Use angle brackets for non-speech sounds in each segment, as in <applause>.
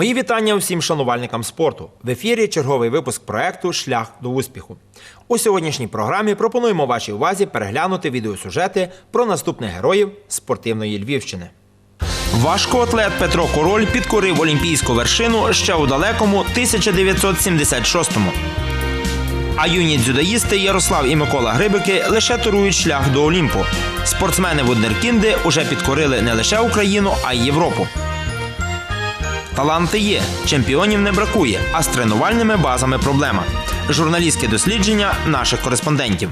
Мої вітання усім шанувальникам спорту. В ефірі черговий випуск проекту Шлях до успіху. У сьогоднішній програмі пропонуємо вашій увазі переглянути відеосюжети про наступних героїв спортивної Львівщини. Важкоатлет Петро Король підкорив олімпійську вершину ще у далекому 1976-му. А юні дзюдоїсти Ярослав і Микола Грибики лише турують шлях до Олімпу. Спортсмени вундеркінди уже підкорили не лише Україну, а й Європу. Таланти є, чемпіонів не бракує, а з тренувальними базами проблема. Журналістське дослідження наших кореспондентів.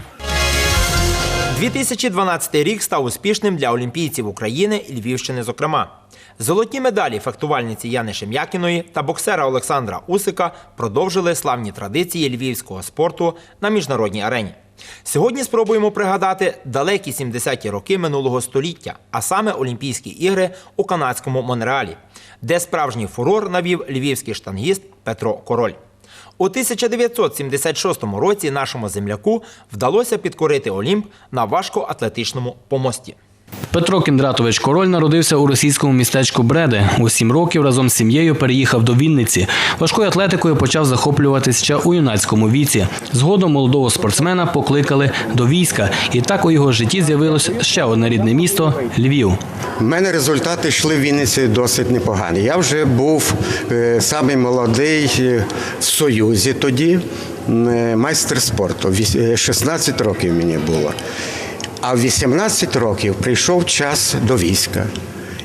2012 рік став успішним для олімпійців України і Львівщини, зокрема. Золоті медалі фехтувальниці Яни Шем'якіної та боксера Олександра Усика продовжили славні традиції львівського спорту на міжнародній арені. Сьогодні спробуємо пригадати далекі 70-ті роки минулого століття, а саме Олімпійські ігри у канадському Монреалі, де справжній фурор навів львівський штангіст Петро Король. У 1976 році нашому земляку вдалося підкорити Олімп на важкоатлетичному помості. Петро Кіндратович Король народився у російському містечку Бреде. У сім років разом з сім'єю переїхав до Вінниці. Важкою атлетикою почав захоплюватись ще у юнацькому віці. Згодом молодого спортсмена покликали до війська, і так у його житті з'явилось ще одне рідне місто Львів. У мене результати йшли в Вінниці досить непогані. Я вже був е, самий молодий е, в Союзі тоді, е, майстер спорту. Віс- е, 16 років мені було. А в 18 років прийшов час до війська.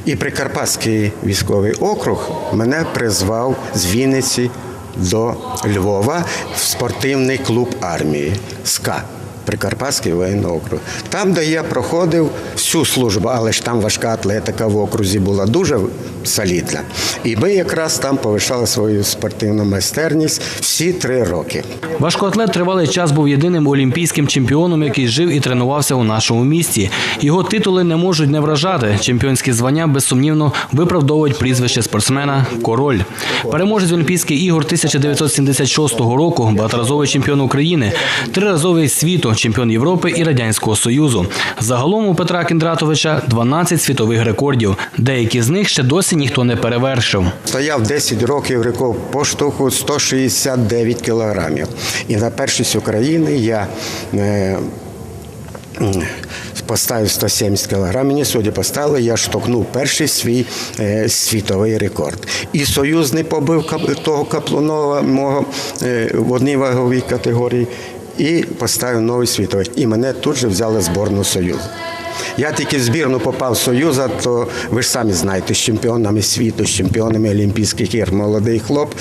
І Прикарпатський військовий округ мене призвав з Вінниці до Львова в спортивний клуб армії СКА. Прикарпатський воєнний округ. Там, де я проходив всю службу, але ж там важка атлетика в окрузі була дуже солідна. І ми якраз там повишали свою спортивну майстерність всі три роки. Важкоатлет тривалий час був єдиним олімпійським чемпіоном, який жив і тренувався у нашому місті. Його титули не можуть не вражати. Чемпіонські звання безсумнівно виправдовують прізвище спортсмена Король. Переможець Олімпійських ігор 1976 року, багаторазовий чемпіон України, триразовий світу, чемпіон Європи і Радянського Союзу. Загалом у Петра Кіндратовича 12 світових рекордів. Деякі з них ще досі ніхто не перевершив. Стояв 10 років рекорд поштовху 169 кілограмів. І на першість України я е, поставив 170 кілограмів. Мені судді поставили, я штовхнув перший свій е, світовий рекорд. І союзний побив кап- того Каплунова мого е, в одній ваговій категорії. І поставив новий світовий. І мене тут же взяли зборну Союзу. Я тільки в збірну попав Союза, то ви ж самі знаєте, з чемпіонами світу, з чемпіонами Олімпійських ігор, молодий хлоп.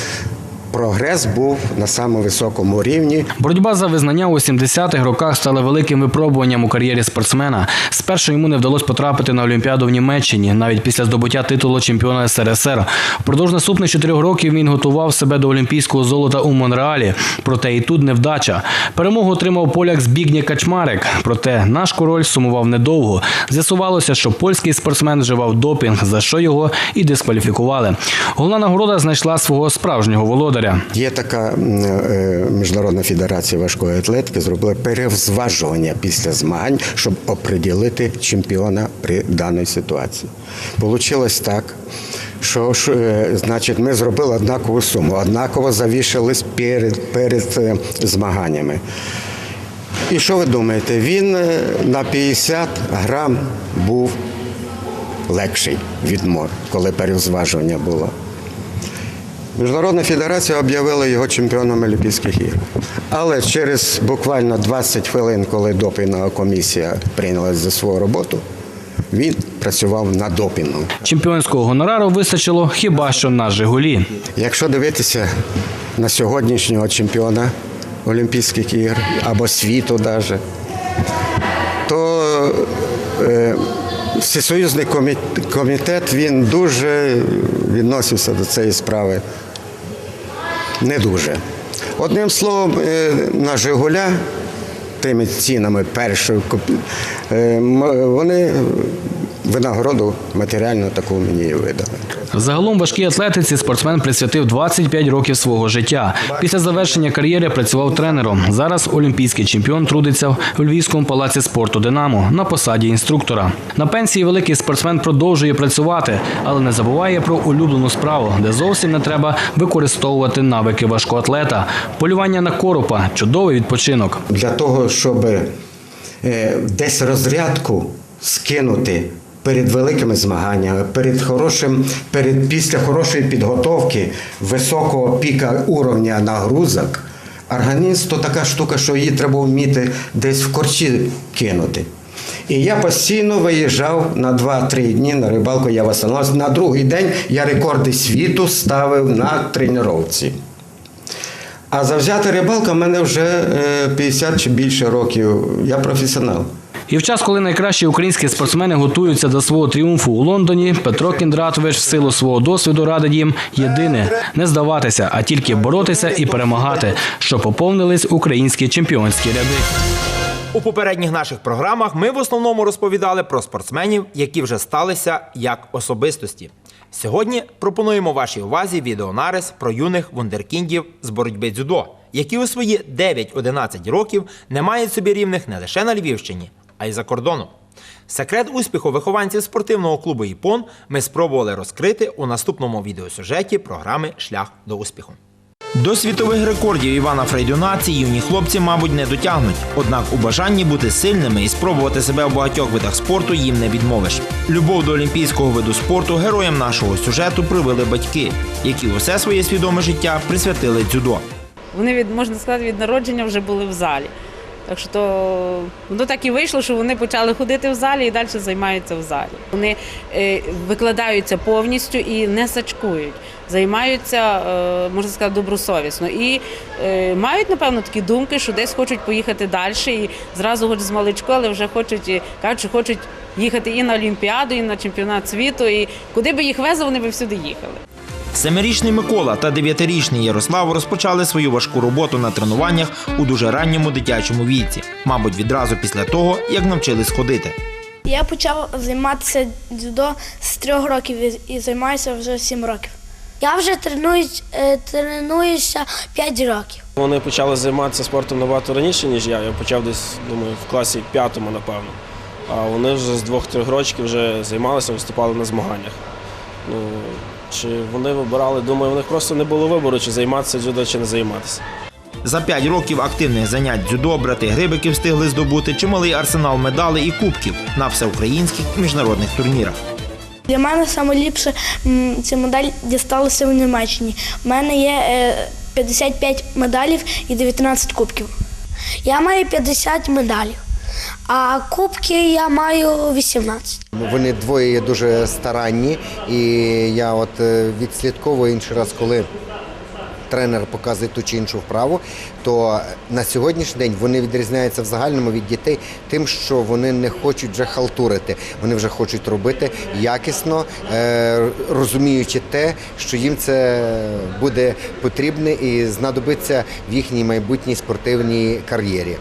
Прогрес був на самому високому рівні. Боротьба за визнання у 70-х роках стала великим випробуванням у кар'єрі спортсмена. Спершу йому не вдалося потрапити на Олімпіаду в Німеччині, навіть після здобуття титулу чемпіона СРСР. Впродовж наступних чотирьох років він готував себе до олімпійського золота у Монреалі. Проте і тут невдача. Перемогу отримав поляк Збігнє Качмарик. Проте наш король сумував недовго. З'ясувалося, що польський спортсмен вживав допінг, за що його і дискваліфікували. Головна нагорода знайшла свого справжнього володаря. Є така е, міжнародна федерація важкої атлетики, зробила перевзважування після змагань, щоб оприділити чемпіона при даній ситуації. Получилось так. Що ж, е, значить, ми зробили однакову суму, однаково завішались перед, перед е, змаганнями. І що ви думаєте? Він на 50 грам був легший від мор, коли перезважування було. Міжнародна федерація об'явила його чемпіоном Олімпійських ігор. Але через буквально 20 хвилин, коли допінгова комісія прийнялась за свою роботу, він працював на допінгу. Чемпіонського гонорару вистачило хіба що на Жигулі. Якщо дивитися на сьогоднішнього чемпіона Олімпійських ігор або світу навіть, то е, Всесоюзний комітет він дуже відносився до цієї справи. Не дуже. Одним словом, е, на Жигуля тими цінами першої е, вони винагороду матеріальну таку мені видали. Загалом важкій атлетиці спортсмен присвятив 25 років свого життя. Після завершення кар'єри працював тренером. Зараз олімпійський чемпіон трудиться у Львівському палаці спорту Динамо на посаді інструктора. На пенсії великий спортсмен продовжує працювати, але не забуває про улюблену справу, де зовсім не треба використовувати навики важкоатлета. Полювання на коропа чудовий відпочинок. Для того, щоб е, десь розрядку скинути перед великими змаганнями, перед хорошим, перед після хорошої підготовки високого піка уровня нагрузок, організм то така штука, що її треба вміти десь в корчі кинути. І я постійно виїжджав на 2-3 дні на рибалку, я восстановився. На другий день я рекорди світу ставив на тренувці. А завзята рибалка в мене вже е, 50 чи більше років. Я професіонал. І в час, коли найкращі українські спортсмени готуються до свого тріумфу у Лондоні, Петро Кіндратович в силу свого досвіду радить їм єдине не здаватися, а тільки боротися і перемагати, щоб поповнились українські чемпіонські ряди. У попередніх наших програмах ми в основному розповідали про спортсменів, які вже сталися як особистості. Сьогодні пропонуємо вашій увазі відеонарис про юних вундеркіндів з боротьби дзюдо, які у свої 9-11 років не мають собі рівних не лише на Львівщині, а й за кордоном. Секрет успіху вихованців спортивного клубу Іпон ми спробували розкрити у наступному відеосюжеті програми Шлях до успіху. До світових рекордів Івана Фрейдюна ці юні хлопці, мабуть, не дотягнуть. Однак у бажанні бути сильними і спробувати себе в багатьох видах спорту їм не відмовиш. Любов до олімпійського виду спорту героям нашого сюжету привели батьки, які усе своє свідоме життя присвятили дзюдо. Вони від можна сказати від народження вже були в залі. Так що то воно так і вийшло, що вони почали ходити в залі і далі займаються в залі. Вони е, викладаються повністю і не сачкують, займаються, е, можна сказати, добросовісно. І е, мають, напевно, такі думки, що десь хочуть поїхати далі. І зразу хоч з маличку, але вже хочуть, і кажуть, що хочуть їхати і на Олімпіаду, і на чемпіонат світу. І куди би їх везли, вони би всюди їхали. Семирічний Микола та дев'ятирічний Ярослав розпочали свою важку роботу на тренуваннях у дуже ранньому дитячому віці, мабуть, відразу після того, як навчились ходити. Я почав займатися дзюдо з трьох років і- займаюся вже сім років. Я вже тренуюсь, е, тренуюся 5 років. Вони почали займатися спортом набагато раніше, ніж я. Я почав десь, думаю, в класі п'ятому, напевно. А вони вже з двох-трьох років вже займалися, виступали на змаганнях. Ну, чи вони вибирали, думаю, у них просто не було вибору, чи займатися дзюдо, чи не займатися. За п'ять років активних занять дзюдо брати Грибики встигли здобути чималий арсенал медалей і кубків на всеукраїнських і міжнародних турнірах. Для мене найліпше ця медаль дісталася в Німеччині. У мене є е, 55 медалів і 19 кубків. Я маю 50 медалів, а кубки я маю 18. Вони двоє є дуже старанні, і я от е, відслідковую інший раз, коли тренер показує ту чи іншу вправу, то на сьогоднішній день вони відрізняються в загальному від дітей тим, що вони не хочуть вже халтурити, вони вже хочуть робити якісно, е, розуміючи те, що їм це буде потрібне і знадобиться в їхній майбутній спортивній кар'єрі.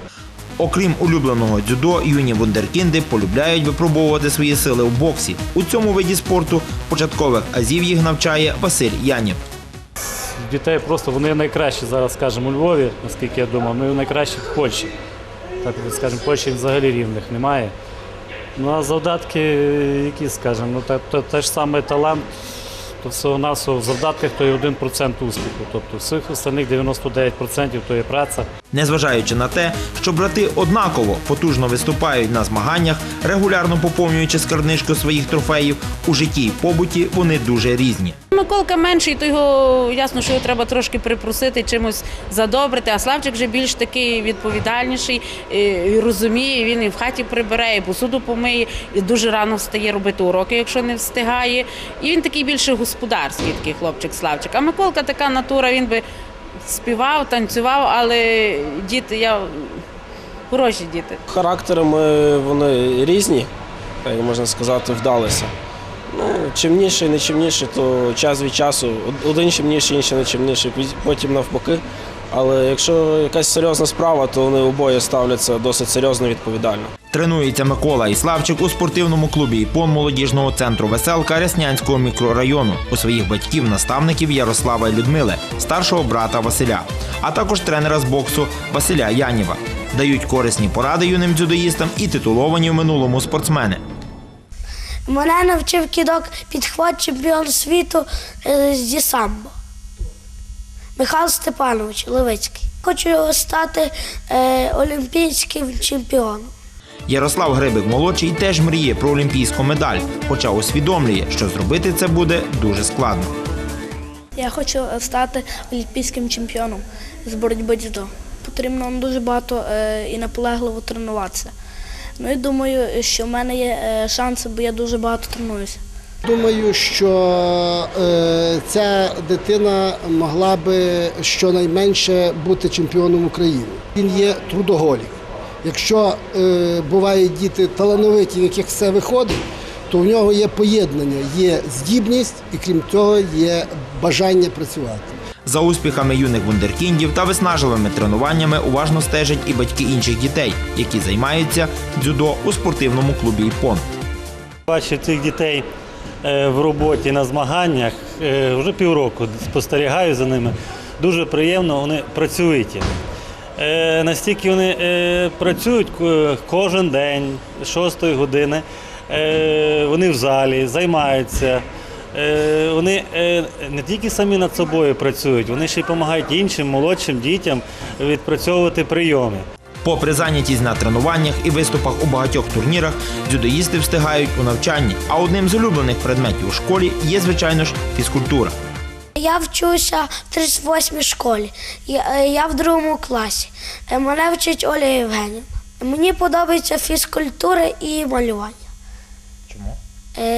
Окрім улюбленого дзюдо, юні вундеркінди полюбляють випробовувати свої сили у боксі. У цьому виді спорту початкових азів їх навчає Василь Янів. дітей просто вони найкращі зараз, скажімо, у Львові, наскільки я думаю, ну і найкращі в Польщі. Так, скажімо, в Польщі взагалі рівних немає. Ну а завдатки, які, скажімо, ну те, те ж саме талант, то всього навсього в завдатках то є 1% успіху. Тобто всіх остальних 99% то є праця. Незважаючи на те, що брати однаково потужно виступають на змаганнях, регулярно поповнюючи скарбничку своїх трофеїв, у житті і побуті вони дуже різні. Миколка менший, то його ясно, що його треба трошки припросити, чимось задобрити. А Славчик вже більш такий відповідальніший, е, і розуміє, він і в хаті прибере, і посуду помиє, і дуже рано встає робити уроки, якщо не встигає. І він такий більше господарський такий хлопчик Славчик. А Миколка така натура, він би співав, танцював, але діти, я хороші діти. Характерами вони різні, як можна сказати, вдалися. Ну, чимніший, не чимніший, то час від часу. Один чимніший, інший не чимніший, потім навпаки. Але якщо якась серйозна справа, то вони обоє ставляться досить серйозно і відповідально. Тренується Микола і Славчик у спортивному клубі «Іпон» молодіжного центру Веселка Ряснянського мікрорайону у своїх батьків, наставників Ярослава і Людмили, старшого брата Василя, а також тренера з боксу Василя Яніва. Дають корисні поради юним дзюдоїстам і титуловані в минулому спортсмени. Мене навчив кідок підхват чемпіон світу е, з Дісамбо. Михайло Степанович Левицький. Хочу стати е, олімпійським чемпіоном. Ярослав Грибик молодший теж мріє про олімпійську медаль, хоча усвідомлює, що зробити це буде дуже складно. Я хочу стати олімпійським чемпіоном з боротьби дзюдо. Потрібно дуже багато е, і наполегливо тренуватися. Ну і думаю, що в мене є е, шанси, бо я дуже багато тренуюся. Думаю, що е, ця дитина могла би щонайменше бути чемпіоном України. Він є трудоголік. Якщо е, бувають діти талановиті, в яких все виходить, то в нього є поєднання, є здібність і крім того є бажання працювати. За успіхами юних вундеркіндів та виснажливими тренуваннями уважно стежать і батьки інших дітей, які займаються дзюдо у спортивному клубі «Іпон». Бачу цих дітей в роботі на змаганнях е, вже півроку спостерігаю за ними. Дуже приємно, вони працюють. Е, Настільки вони е, працюють кожен день, з 6 години. Е, Вони в залі, займаються. Е, Вони е, не тільки самі над собою працюють, вони ще й допомагають іншим молодшим дітям відпрацьовувати прийоми. Попри зайнятість на тренуваннях і виступах у багатьох турнірах, дзюдоїсти встигають у навчанні. А одним з улюблених предметів у школі є, звичайно ж, фізкультура. Я вчуся в 38-й школі. Я, е, в другому класі. Е, Мене вчить Оля Євгенівна. Мені подобається фізкультура і малювання. Чому?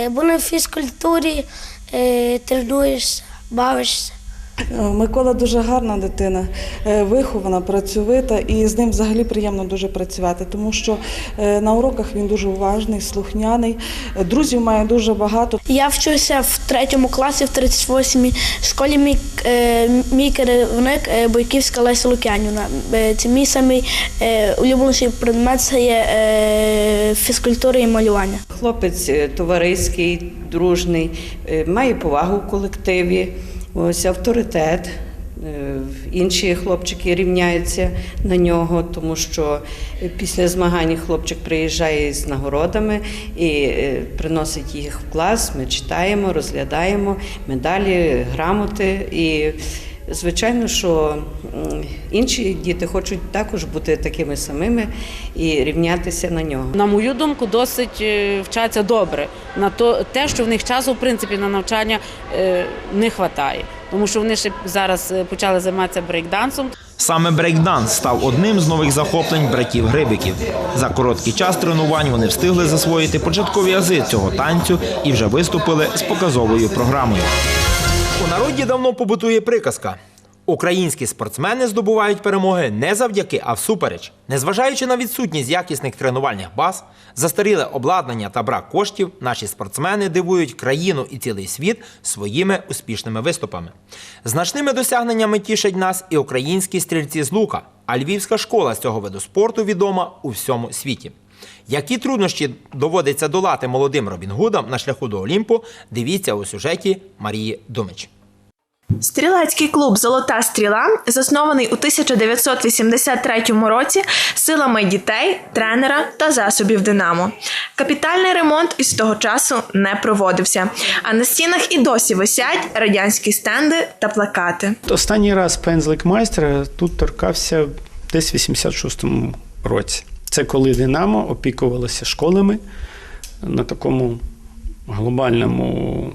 Бо на фізкультурі е, тренуєшся, бавишся. Е, Микола дуже гарна дитина, е, вихована, працьовита, і з ним взагалі приємно дуже працювати, тому що е, на уроках він дуже уважний, слухняний, друзів має дуже багато. Я вчуся в третьому класі, в 38-й школі. Мій, мій керівник Бойківська Леся Лук'янівна. Це мій самий улюбленіший предмет це є фізкультура і малювання. Хлопець товариський, дружний, має повагу в колективі, ось авторитет. Е, Інші хлопчики рівняються на нього, тому що після змагань хлопчик приїжджає з нагородами і е, приносить їх в клас. Ми читаємо, розглядаємо медалі, грамоти. І звичайно, що інші діти хочуть також бути такими самими і рівнятися на нього. На мою думку, досить е, вчаться добре. На то те, що в них часу, в принципі, на навчання е, не вистачає. Тому що вони ще зараз е, почали займатися брейкдансом. Саме брейкданс став одним з нових захоплень братів Грибиків. За короткий час тренувань вони встигли засвоїти початкові ази цього танцю і вже виступили з показовою програмою. У народі давно побутує приказка. Українські спортсмени здобувають перемоги не завдяки, а всупереч. Незважаючи на відсутність якісних тренувальних баз, застаріле обладнання та брак коштів, наші спортсмени дивують країну і цілий світ своїми успішними виступами. Значними досягненнями тішать нас і українські стрільці з лука, а львівська школа з цього виду спорту відома у всьому світі. Які труднощі доводиться долати молодим Робін Гудам на шляху до Олімпу, дивіться у сюжеті Марії Думич. Стрілецький клуб Золота стріла заснований у 1983 році силами дітей, тренера та засобів Динамо. Капітальний ремонт із того часу не проводився, а на стінах і досі висять радянські стенди та плакати. Останній раз пензлик майстра тут торкався десь в 86-му році. Це коли Динамо опікувалося школами на такому глобальному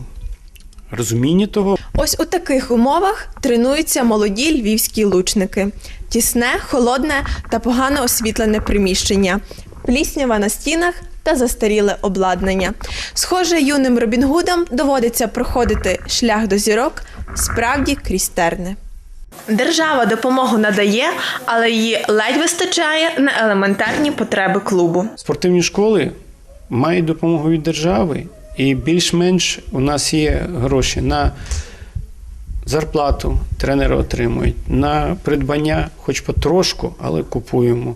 розумінні того. Ось у таких умовах тренуються молоді львівські лучники: тісне, холодне та погано освітлене приміщення, пліснява на стінах та застаріле обладнання. Схоже, юним Робінгудам доводиться проходити шлях до зірок справді крізь терни. Держава допомогу надає, але її ледь вистачає на елементарні потреби клубу. Спортивні школи мають допомогу від держави, і більш-менш у нас є гроші на Зарплату тренери отримують на придбання, хоч потрошку, але купуємо.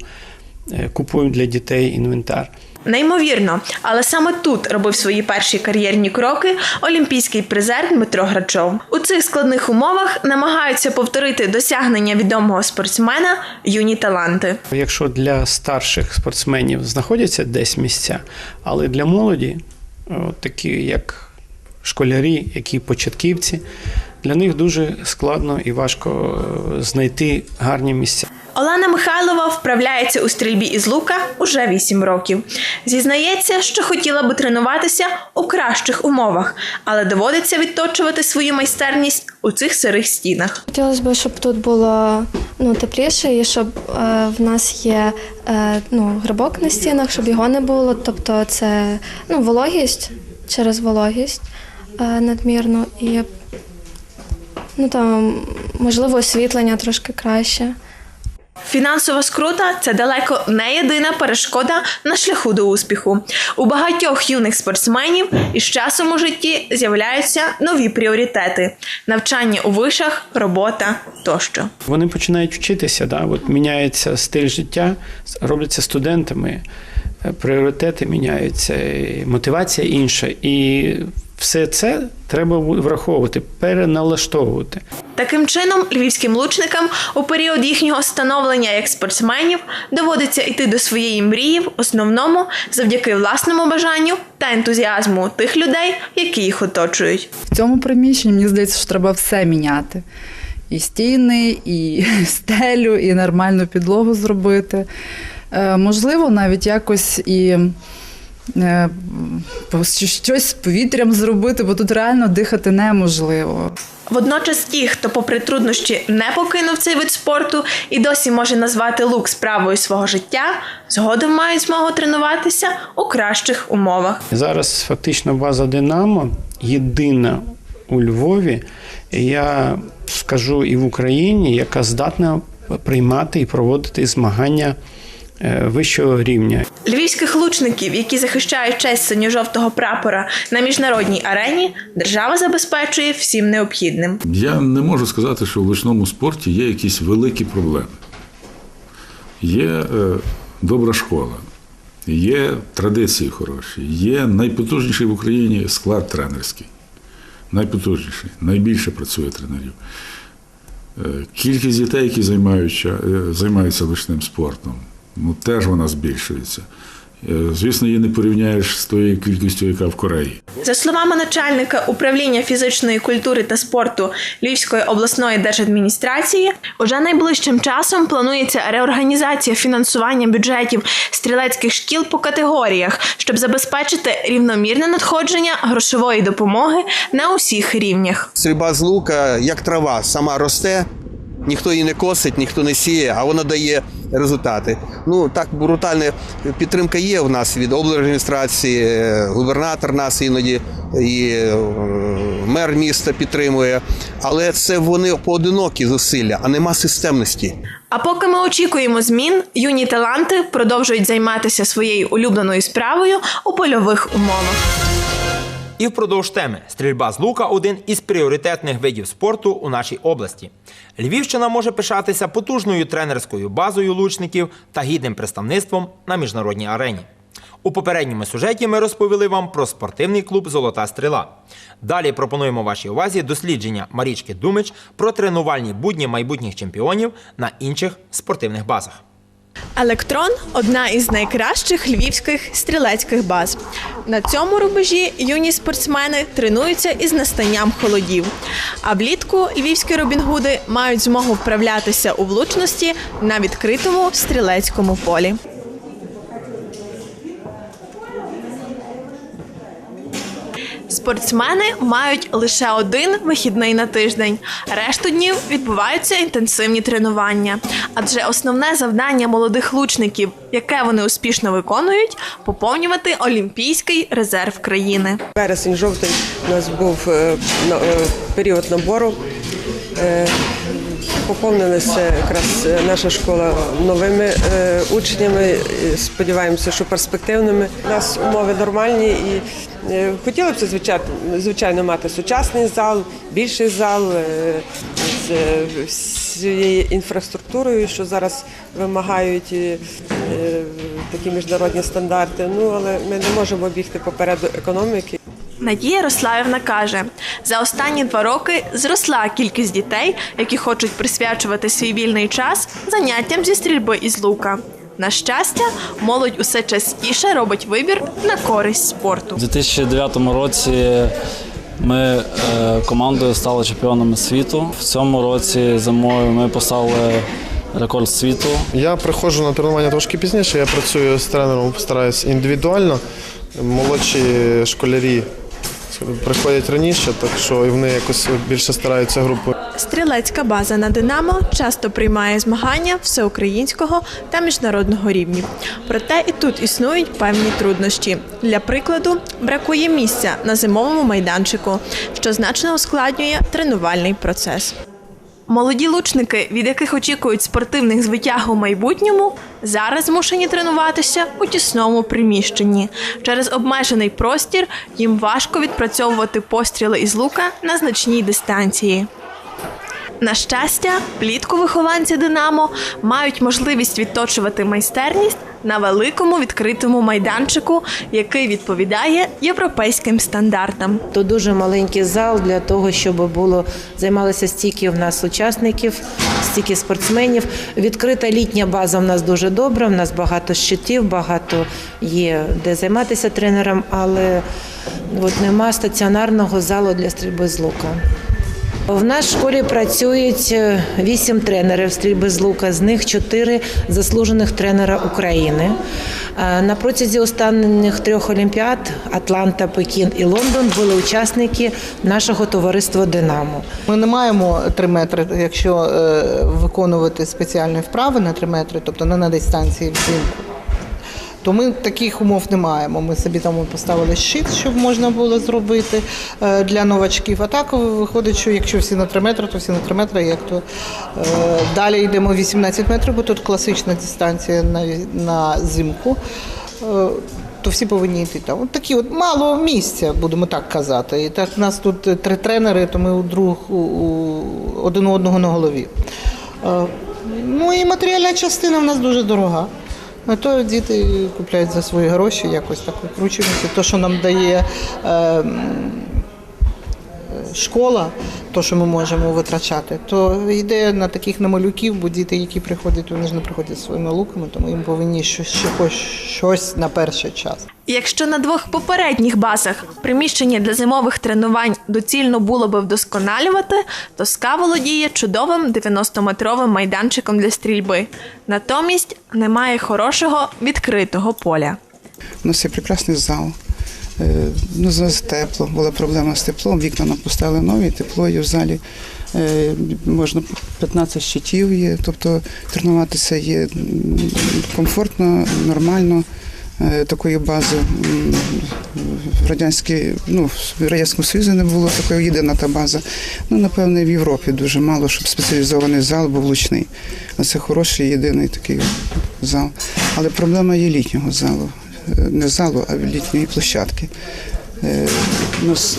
Е, Купуємо для дітей інвентар. Неймовірно, але саме тут робив свої перші кар'єрні кроки олімпійський призер Дмитро Грачов. У цих складних умовах намагаються повторити досягнення відомого спортсмена юні таланти. Якщо для старших спортсменів знаходяться десь місця, але для молоді, такі як школярі, які початківці, для них дуже складно і важко е, знайти гарні місця. Олена Михайлова вправляється у стрільбі із лука уже 8 років. Зізнається, що хотіла би тренуватися у кращих умовах, але доводиться відточувати свою майстерність у цих сирих стінах. Хотілося б, щоб тут було ну, тепліше і щоб е, в нас є е, ну, грибок на стінах, щоб його не було. Тобто це ну, вологість через вологість е, надмірну і ну, там, можливо освітлення трошки краще. Фінансова скрута це далеко не єдина перешкода на шляху до успіху. У багатьох юних спортсменів із часом у житті з'являються нові пріоритети: навчання у вишах, робота тощо. Вони починають вчитися, да? От міняється стиль життя, робляться студентами, пріоритети міняються, і мотивація інша. І все це треба враховувати, переналаштовувати. Таким чином, львівським лучникам у період їхнього становлення як спортсменів доводиться йти до своєї мрії в основному завдяки власному бажанню та ентузіазму тих людей, які їх оточують. В цьому приміщенні мені здається, що треба все міняти. І стіни, і <laughs> стелю, і нормальну підлогу зробити. Е, можливо, навіть якось і щось з повітрям зробити, бо тут реально дихати неможливо. Водночас ті, хто, попри труднощі, не покинув цей вид спорту і досі може назвати лук справою свого життя, згодом мають змогу тренуватися у кращих умовах. Зараз фактично база Динамо єдина у Львові, я скажу і в Україні, яка здатна приймати і проводити змагання е, вищого рівня. Львівських лучників, які захищають честь синьо-жовтого прапора на міжнародній арені, держава забезпечує всім необхідним. Я не можу сказати, що в лучному спорті є якісь великі проблеми. Є е, добра школа, є традиції хороші, є найпотужніший в Україні склад тренерський. Найпотужніший, найбільше працює тренерів. Е, Кількість дітей, які займаються, е, займаються лучним спортом, ну, теж вона збільшується. Е, Звісно, її не порівняєш з тою кількістю, яка в Кореї. За словами начальника управління фізичної культури та спорту Львівської обласної держадміністрації, уже найближчим часом планується реорганізація фінансування бюджетів стрілецьких шкіл по категоріях, щоб забезпечити рівномірне надходження грошової допомоги на усіх рівнях. Стрільба з лука, як трава, сама росте, ніхто її не косить, ніхто не сіє, а вона дає результати. Ну так брутальна підтримка є у нас від облдержадміністрації, е, губернатор нас іноді і е, мер міста підтримує. Але це вони поодинокі зусилля, а нема системності. А поки ми очікуємо змін, юні таланти продовжують займатися своєю улюбленою справою у польових умовах. І впродовж теми стрільба з лука один із пріоритетних видів спорту у нашій області. Львівщина може пишатися потужною тренерською базою лучників та гідним представництвом на міжнародній арені. У попередньому сюжеті ми розповіли вам про спортивний клуб Золота стріла. Далі пропонуємо вашій увазі дослідження Марічки Думич про тренувальні будні майбутніх чемпіонів на інших спортивних базах. Електрон одна із найкращих львівських стрілецьких баз. На цьому рубежі юні спортсмени тренуються із настанням холодів. А влітку львівські робінгуди мають змогу вправлятися у влучності на відкритому стрілецькому полі. Спортсмени мають лише один вихідний на тиждень. Решту днів відбуваються інтенсивні тренування. Адже основне завдання молодих лучників, яке вони успішно виконують, поповнювати олімпійський резерв країни. Вересень жовтий у нас був е, е, період набору. Поповнилася якраз е, наша школа новими е, учнями. Сподіваємося, що перспективними. У нас умови нормальні і е, хотіли б це звичайно, мати сучасний зал, більший зал з всією інфраструктурою, що зараз вимагають такі міжнародні стандарти. Ну але ми не можемо бігти попереду економіки. Надія Рославівна каже, за останні два роки зросла кількість дітей, які хочуть присвячувати свій вільний час заняттям зі стрільби із лука. На щастя, молодь усе частіше робить вибір на користь спорту. У 2009 році ми е, командою стали чемпіонами світу. В цьому році зимою ми поставили рекорд світу. Я приходжу на тренування трошки пізніше. Я працюю з тренером, стараюсь індивідуально. Молодші школярі приходять раніше, так що і вони якось більше стараються групою. Стрілецька база на Динамо часто приймає змагання всеукраїнського та міжнародного рівнів. Проте і тут існують певні труднощі. Для прикладу, бракує місця на зимовому майданчику, що значно ускладнює тренувальний процес. Молоді лучники, від яких очікують спортивних звитяг у майбутньому, зараз змушені тренуватися у тісному приміщенні. Через обмежений простір їм важко відпрацьовувати постріли із лука на значній дистанції. На щастя, влітку вихованці Динамо мають можливість відточувати майстерність на великому відкритому майданчику, який відповідає європейським стандартам. То дуже маленький зал для того, щоб було займалися стільки в нас учасників, стільки спортсменів. Відкрита літня база в нас дуже добра. В нас багато щитів, багато є де займатися тренером, але от нема стаціонарного залу для стрільби з лука. В нашій школі працюють е, вісім тренерів стрільби з лука, з них чотири заслужених тренера України. Е, На протязі останніх трьох олімпіад Атланта, Пекін і Лондон були учасники нашого товариства Динамо. Ми не маємо 3 метри, якщо е, виконувати спеціальні вправи на 3 метри, тобто не на дистанції взимку. То ми таких умов не маємо. Ми собі там поставили щит, щоб можна було зробити е, для новачків. А так виходить, що якщо всі на 3 метри, то всі на 3 метри. Як то е, далі йдемо 18 метрів, бо тут класична дистанція на, на зимку. Е, то всі повинні йти там. От такі от мало місця, будемо так казати. І так в нас тут три тренери, то ми у друг у, у, один у одного на голові. Ну і матеріальна частина в нас дуже дорога. А то діти купляють за свої гроші, якось так викручуємося. То, що нам дає е, школа, то, що ми можемо витрачати, то йде на таких на малюків, бо діти, які приходять, вони ж не приходять зі своїми луками, тому їм повинні щось, хоч щось на перший час. Якщо на двох попередніх базах приміщення для зимових тренувань доцільно було би вдосконалювати, то СКА володіє чудовим 90-метровим майданчиком для стрільби. Натомість немає хорошого відкритого поля. У нас є прекрасний зал. Е, Ну, тепло, була проблема з теплом, вікна нам поставили нові, тепло є в залі. Е, Можна 15 щитів є, тобто тренуватися є комфортно, нормально. Е, Такої бази в радянській, ну, в Радянському Союзі не було такої єдина та база. Ну, напевне, в Європі дуже мало, щоб спеціалізований зал був лучний. Це хороший єдиний такий зал. Але проблема є літнього залу. Не залу, а літньої площадки. Е, У нас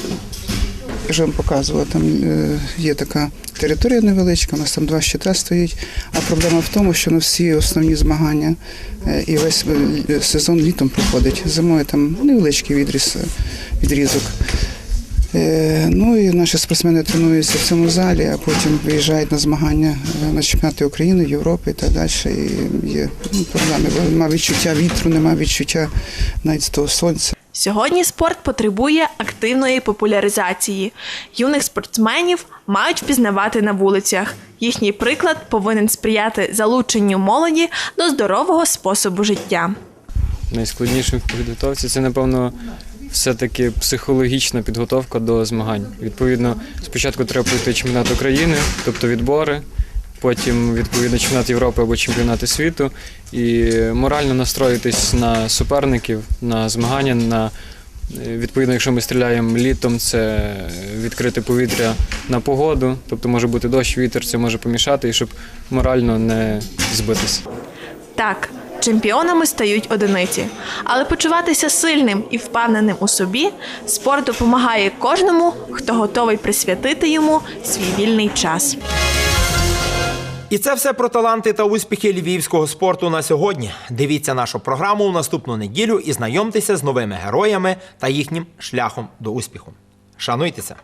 я вам показувала, там е, є така територія невеличка, у нас там два щита стоїть. А проблема в тому, що на всі основні змагання е, і весь сезон літом проходить. Зимою там невеличкий відріз, відрізок. Е, Ну і наші спортсмени тренуються в цьому залі, а потім виїжджають на змагання е, на чемпіонати України, Європи і так далі. І є ну, проблеми. бо Нема відчуття вітру, нема відчуття навіть того сонця. Сьогодні спорт потребує активної популяризації. Юних спортсменів мають впізнавати на вулицях. Їхній приклад повинен сприяти залученню молоді до здорового способу життя. найскладнішим в підготовці це, напевно, все-таки психологічна підготовка до змагань. Відповідно, спочатку треба пройти чемпіонат України, тобто відбори, потім відповідно чемпіонат Європи або чемпіонати світу, і морально настроїтись на суперників, на змагання, на Відповідно, якщо ми стріляємо літом, це відкрите повітря на погоду, тобто може бути дощ, вітер, це може помішати, і щоб морально не збитися. Так, чемпіонами стають одиниці, але почуватися сильним і впевненим у собі спорт допомагає кожному, хто готовий присвятити йому свій вільний час. І це все про таланти та успіхи львівського спорту на сьогодні. Дивіться нашу програму у наступну неділю і знайомтеся з новими героями та їхнім шляхом до успіху. Шануйтеся!